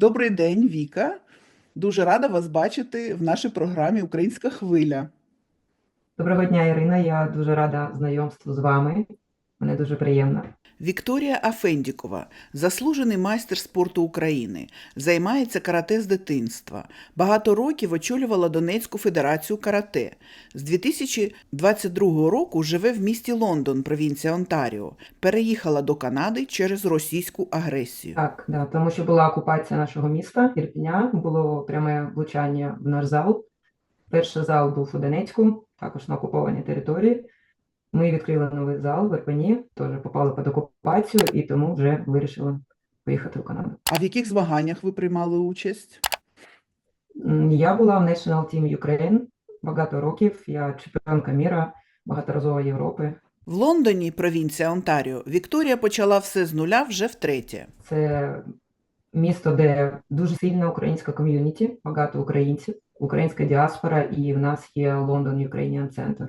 Добрий день, Віка. Дуже рада вас бачити в нашій програмі Українська хвиля. Доброго дня, Ірина. Я дуже рада знайомству з вами. Мене дуже приємно. Вікторія Афендікова, заслужений майстер спорту України, займається карате з дитинства. Багато років очолювала Донецьку федерацію карате. З 2022 року живе в місті Лондон, провінція Онтаріо. Переїхала до Канади через російську агресію. Так, да, тому що була окупація нашого міста, Ірпеня, було пряме влучання в наш зал. Перший зал був у Донецьку, також на окупованій території. Ми відкрили новий зал в Ірпені, теж попали під окупацію і тому вже вирішили поїхати в Канаду. А в яких змаганнях ви приймали участь? Я була в National Team Ukraine багато років. Я чемпіонка міра, багаторазова Європи. В Лондоні, провінція Онтаріо, Вікторія почала все з нуля вже втретє. Це місто, де дуже сильна українська ком'юніті, багато українців, українська діаспора, і в нас є London Ukrainian Center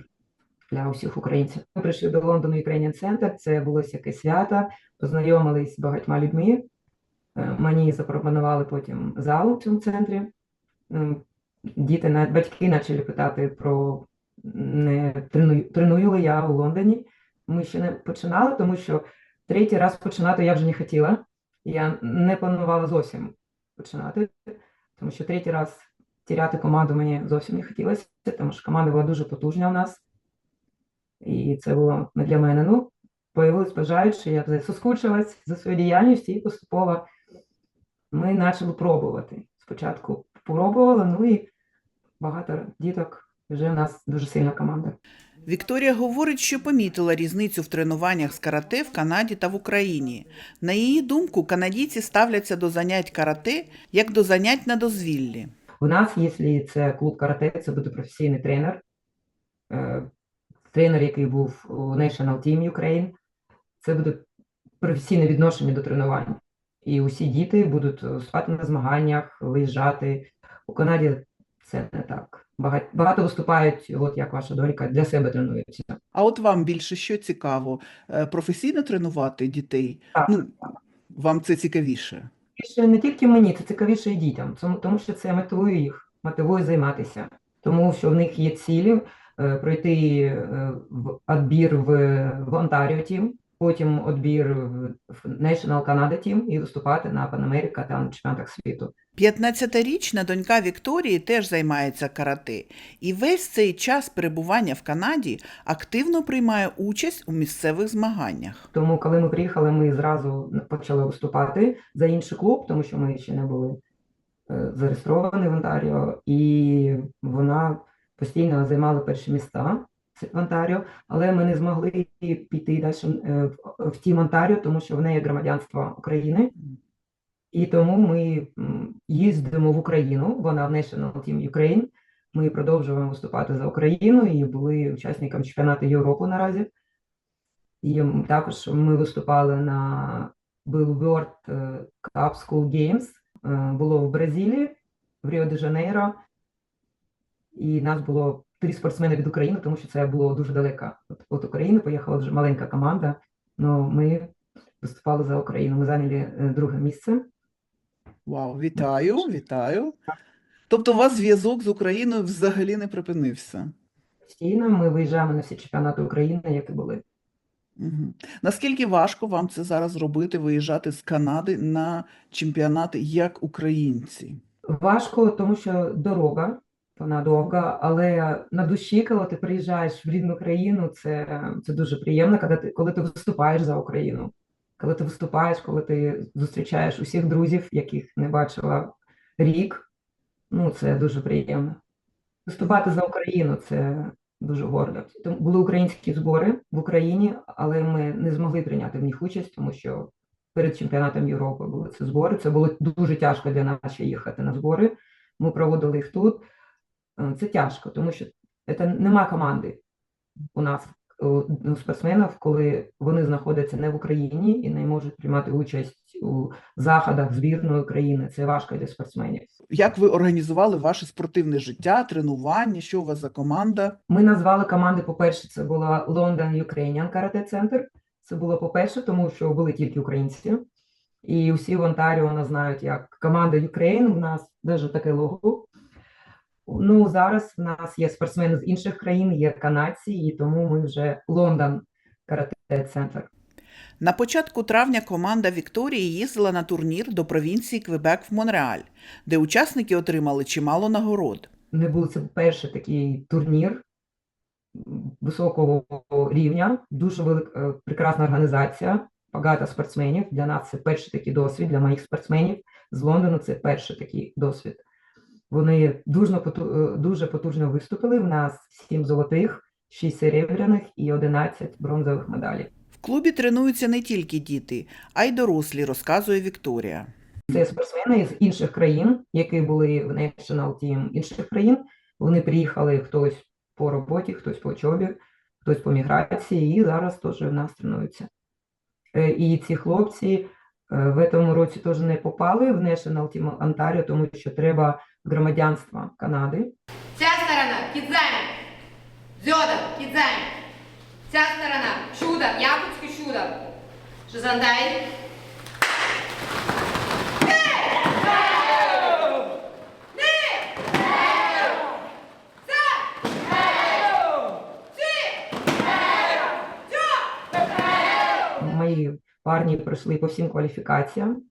для усіх українців. Ми прийшли до London Ukrainian Center, це було якесь свято, познайомились з багатьма людьми. Е, Мені запропонували потім зал у цьому центрі. Діти, навіть батьки почали питати про не треную, треную ли я у Лондоні. Ми ще не починали, тому що третій раз починати я вже не хотіла. Я не планувала зовсім починати, тому що третій раз тіряти команду мені зовсім не хотілося, тому що команда була дуже потужна у нас. І це було не для мене. Ну, появилось бажаючи, я соскучилась за свою діяльність і поступово ми почали пробувати. Спочатку пробували, ну і багато діток. Вже в нас дуже сильна команда. Вікторія говорить, що помітила різницю в тренуваннях з карате в Канаді та в Україні. На її думку, канадійці ставляться до занять карате як до занять на дозвіллі. У нас, якщо це клуб карате, це буде професійний тренер. Тренер, який був у National Team Ukraine, це буде професійне відношення до тренувань. І усі діти будуть е, спати на змаганнях, виїжджати. У Канаді це не так. Багато, багато виступають, от як ваша донька, для себе тренуються. А от вам більше що цікаво? Е, Професійно тренувати дітей? Так. Ну, вам це цікавіше. Більше не тільки мені, це цікавіше і дітям, тому, тому що це мотивує їх, мотивує займатися. Тому що в них є цілі пройти е, в відбір в, в Онтаріо Team, потім відбір в, National Canada Team і виступати на Pan America та на чемпіонатах світу. 15-річна донька Вікторії теж займається карате, і весь цей час перебування в Канаді активно приймає участь у місцевих змаганнях. Тому, коли ми приїхали, ми зразу почали виступати за інший клуб, тому що ми ще не були е, зареєстровані в Онтаріо, і вона постійно займала перші міста в Онтаріо, але ми не змогли піти далі е, в, Тім Онтаріо, тому що в неї громадянство України. І тому ми їздимо в Україну, вона в National Team Ukraine. Ми продовжуємо виступати за Україну і були учасником чемпіонату Європи наразі. І також ми виступали на World е, Cup School Games, е, було в Бразилії, в Ріо-де-Жанейро. І нас було три спортсмени від України, тому що це було дуже далеко. От, от України поїхала вже маленька команда, але ми виступали за Україну. Ми зайняли е, друге місце. Вау, вітаю, вітаю. Тобто у вас зв'язок з Україною взагалі не припинився? Постійно ми виїжджаємо на всі чемпіонати України, які були. Угу. Наскільки важко вам це зараз робити, виїжджати з Канади на чемпіонати як українці? Важко, тому що дорога, вона довга, але на душі, коли ти приїжджаєш в рідну країну, це, це дуже приємно, коли ти, коли ти виступаєш за Україну. Коли ти виступаєш, коли ти зустрічаєш усіх друзів, яких не бачила рік, ну це дуже приємно. Виступати за Україну це дуже гордо. Тому були українські збори в Україні, але ми не змогли прийняти в них участь, тому що перед чемпіонатом Європи були ці збори. Це було дуже тяжко для нас їхати на збори. Ми проводили їх тут. Е, Це тяжко, тому що це нема команди у нас у спортсменів, коли вони знаходяться не в Україні і не можуть приймати участь у заходах збірної України. Це важко для спортсменів. Як ви організували ваше спортивне життя, тренування? Що у вас за команда? Ми назвали команди, по-перше, це була London Ukrainian Karate Center. Це було по-перше, тому що були тільки українці. І усі в Онтаріо нас знають як команда Ukraine. У нас даже таке лого. Ну, зараз в нас є спортсмени з інших країн, є канадці, і тому ми вже Лондон карате центр. На початку травня команда Вікторії їздила на турнір до провінції Квебек в Монреаль, де учасники отримали чимало нагород. Не був це перший такий турнір високого рівня, дуже велик, е, прекрасна організація, багато спортсменів. Для нас це перший такий досвід, для моїх спортсменів з Лондону це перший такий досвід. Вони дуже, поту- е, дуже потужно виступили. В нас 7 золотих, 6 серебряних і 11 бронзових медалей. В клубі тренуються не тільки діти, а й дорослі, розказує Вікторія. Це спортсмени з інших країн, які були в National Team інших країн. Вони приїхали хтось по роботі, хтось по учобі, хтось по міграції, і зараз теж в нас тренуються. Е, І ці хлопці в цьому році теж не попали в National Team Ontario, тому що треба громадянство Канади. Ця сторона кідзамі. Зьода, кідзамі. Ця сторона чудо, якутське чудо. Шизандай. Парні пройшли по всім кваліфікаціям,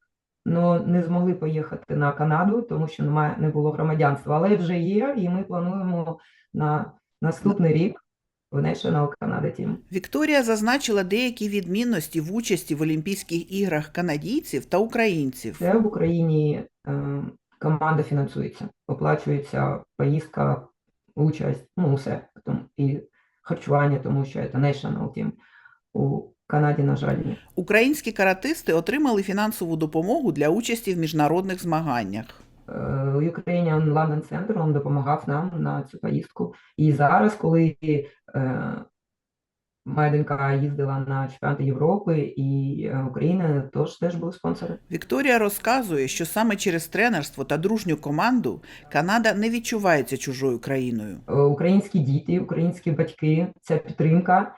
але не змогли поїхати на Канаду, тому що немає, не було громадянства. Але вже є, і ми плануємо на наступний рік в National Canada Team. Вікторія зазначила деякі відмінності в участі в Олімпійських іграх канадійців та українців. Це в Україні е, команда фінансується, оплачується поїздка, участь, ну все. І харчування, тому що це National Team. У Канаді, на жаль, ні. Українські каратисти отримали фінансову допомогу для участі в міжнародних змаганнях. Е, Ukrainian London Center він допомагав нам на цю поїздку. І зараз, коли е, моя донька їздила на чемпіонати Європи і е, України, тож теж були спонсори. Вікторія розказує, що саме через тренерство та дружню команду Канада не відчувається чужою країною. Е, Українські діти, українські батьки, ця підтримка,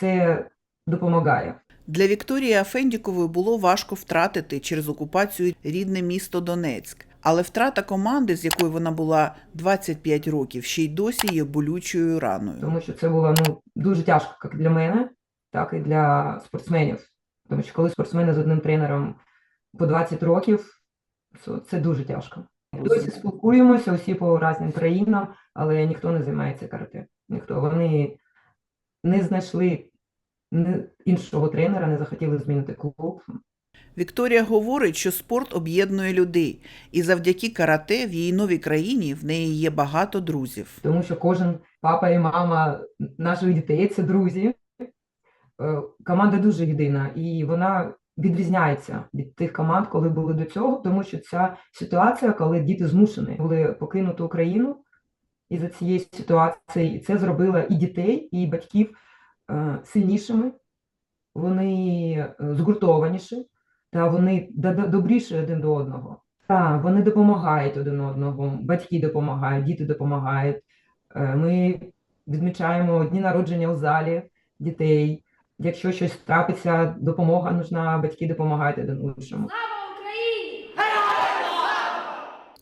це допомагає. Для Вікторії Афендікової було важко втратити через окупацію рідне місто Донецьк, але втрата команди, з якою вона була 25 років, ще й досі є болючою раною. тому що це було ну, дуже тяжко як для мене, так і для спортсменів. Тому що коли спортсмени з одним тренером по 20 років, це- це дуже тяжко. Досі спілкуємося усі по різним країнам, але ніхто не займається карате. Ніхто. Вони не знайшли іншого тренера, не захотіли змінити клуб. Вікторія говорить, що спорт об'єднує людей, і завдяки карате в її новій країні в неї є багато друзів. тому що кожен папа і мама наших дітей це друзі. Е, Команда дуже єдина, і вона відрізняється від тих команд, коли були до цього, тому що ця ситуація, коли діти змушені були покинути Україну із-за цієї ситуації, і це зробило і дітей, і батьків е, сильнішими, вони е, згуртованіші, та вони добріші один до одного. Так, вони допомагають один одного, батьки допомагають, діти допомагають. Е, Ми відмічаємо дні народження у залі дітей. Якщо щось трапиться, допомога нужна, батьки допомагають один іншому.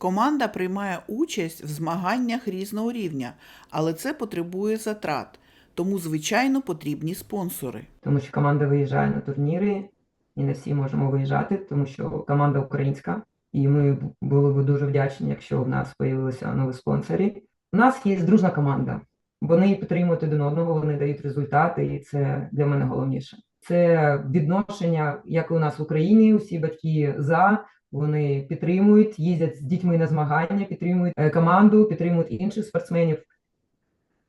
Команда приймає участь в змаганнях різного рівня, але це потребує затрат, тому, звичайно, потрібні спонсори. Тому що команда виїжджає на турніри, і не всі можемо виїжджати, тому що команда українська, і ми були б дуже вдячні, якщо в нас з'явилися нові спонсори. У нас є дружна команда. Вони підтримують один одного, вони дають результати, і це для мене головніше. Це відношення, як і у нас в Україні, усі батьки за. Вони підтримують, їздять з дітьми на змагання, підтримують е, команду, підтримують інших спортсменів.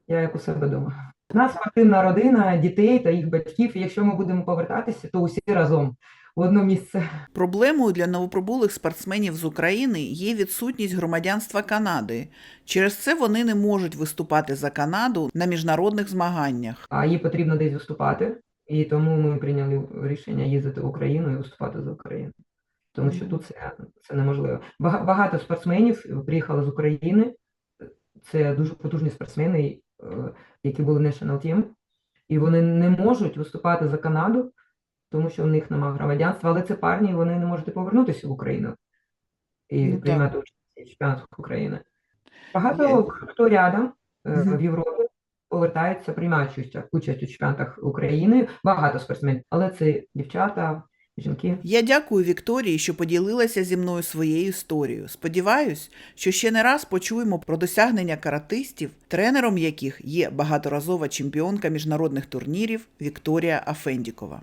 Я як у себе вдома. У нас спортивна родина дітей та їх батьків. І якщо ми будемо повертатися, то усі разом в одне місце. Проблемою для новоприбулих спортсменів з України є відсутність громадянства Канади. Через це вони не можуть виступати за Канаду на міжнародних змаганнях. А їй потрібно десь виступати, і тому ми прийняли рішення їздити в Україну і виступати за Україну. Тому що тут це, це неможливо. Багато спортсменів приїхали з України. Це дуже потужні спортсмени, е, які були National Team, і вони не можуть виступати за Канаду, тому що в них немає громадянства, але це парні, і вони не можуть повернутися в Україну і Ну, приймати участь у чемпіонатах України. Багато Є. хто рядом е, в Європі повертаються, приймають участь, участь у чемпіонатах України. Багато спортсменів, але це дівчата, жінки. Я дякую Вікторії, що поділилася зі мною своєю історією. Сподіваюсь, що ще не раз почуємо про досягнення каратистів, тренером яких є багаторазова чемпіонка міжнародних турнірів Вікторія Афендікова.